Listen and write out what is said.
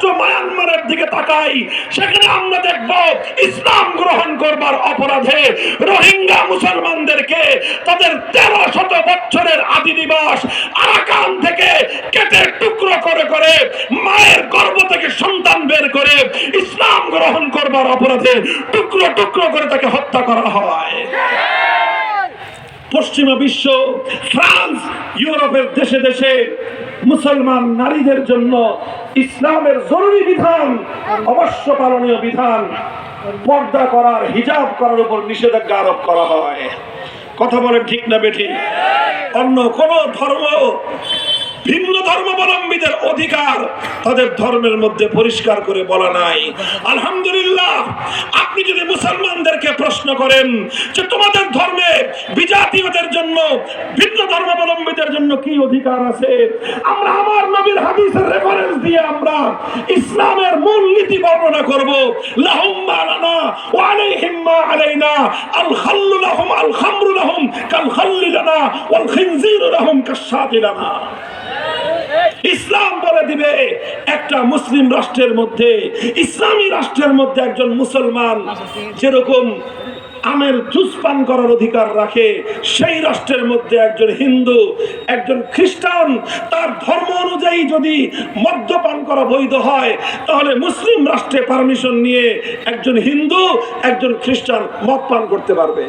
রাষ্ট্র মায়ানমারের দিকে তাকাই, সেখানে আমরা দেখব ইসলাম গ্রহণ করবার অপরাধে রোহিঙ্গা মুসলমানদেরকে তাদের তেরো শত বছরের আদি নিবাস আরাকান থেকে কেটে টুকরো করে করে মায়ের গর্ভ থেকে সন্তান বের করে ইসলাম গ্রহণ করবার অপরাধে টুকরো টুকরো করে তাকে হত্যা করা হয়। পশ্চিমা বিশ্ব, ফ্রান্স, ইউরোপের দেশে দেশে মুসলমান নারীদের জন্য ইসলামের জরুরি বিধান, অবশ্য পালনীয় বিধান, পর্দা করার, হিজাব করার উপর নিষেধাজ্ঞা আরোপ করা হয়। কথা বলেন ঠিক না বেঠি? অন্য কোন ধর্ম, ভিন্ন ধর্মাবলম্বীদের অধিকার তাদের ধর্মের মধ্যে পরিষ্কার করে বলা নাই। আলহামদুলিল্লাহ, আপনি যদি মুসলমানদেরকে প্রশ্ন করেন যে তোমাদের ধর্মে বিজাতীয়দের জন্য, ভিন্ন ধর্মাবলম্বীদের জন্য কি অধিকার আছে, আমরা আমার নবীর দিয়ে আমরা ইসলামের মূল নীতি বর্ণনা করব। ইসলাম বলে দিবে, একটা মুসলিম রাষ্ট্রের মধ্যে, ইসলামী রাষ্ট্রের মধ্যে একজন মুসলমান যেরকম আমের জুস পান করার অধিকার রাখে। সেই রাষ্ট্রের মধ্যে একজন হিন্দু, একজন খ্রিস্টান, তার ধর্ম অনুযায়ী যদি মদ্যপান করা বৈধ হয়, তাহলে মুসলিম রাষ্ট্রে পারমিশন নিয়ে একজন হিন্দু, একজন খ্রিস্টান মদ পান করতে পারবে।